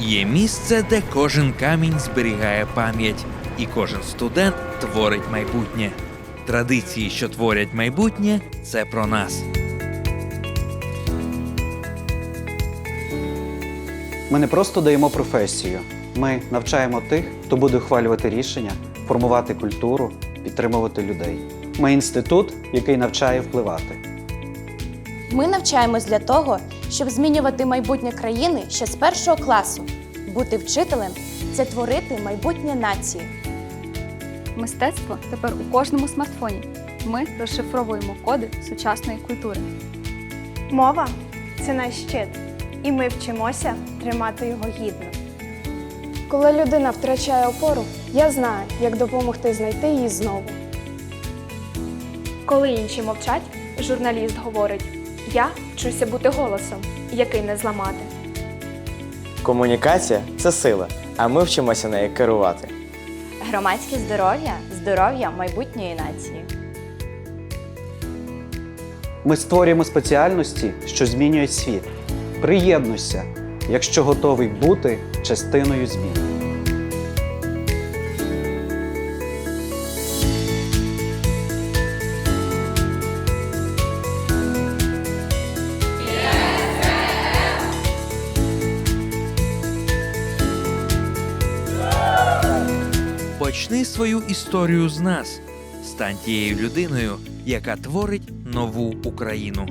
Є місце, де кожен камінь зберігає пам'ять, і кожен студент творить майбутнє. Традиції, що творять майбутнє, це про нас. Ми не просто даємо професію, ми навчаємо тих, хто буде ухвалювати рішення, формувати культуру, підтримувати людей. Ми інститут, який навчає впливати. Ми навчаємось для того, щоб змінювати майбутнє країни ще з першого класу. Бути вчителем це творити майбутнє нації. Мистецтво тепер у кожному смартфоні. Ми розшифровуємо коди сучасної культури. Мова це наш щит, і ми вчимося тримати його гідно. Коли людина втрачає опору, я знаю, як допомогти знайти її знову. Коли інші мовчать, журналіст говорить: Я вчуся бути голосом, який не зламати. Комунікація це сила, а ми вчимося нею керувати. Громадське здоров'я здоров'я майбутньої нації. Ми створюємо спеціальності, що змінюють світ. Приєднуйся, якщо готовий бути частиною змін. Почни свою історію з нас. Стань тією людиною, яка творить нову Україну.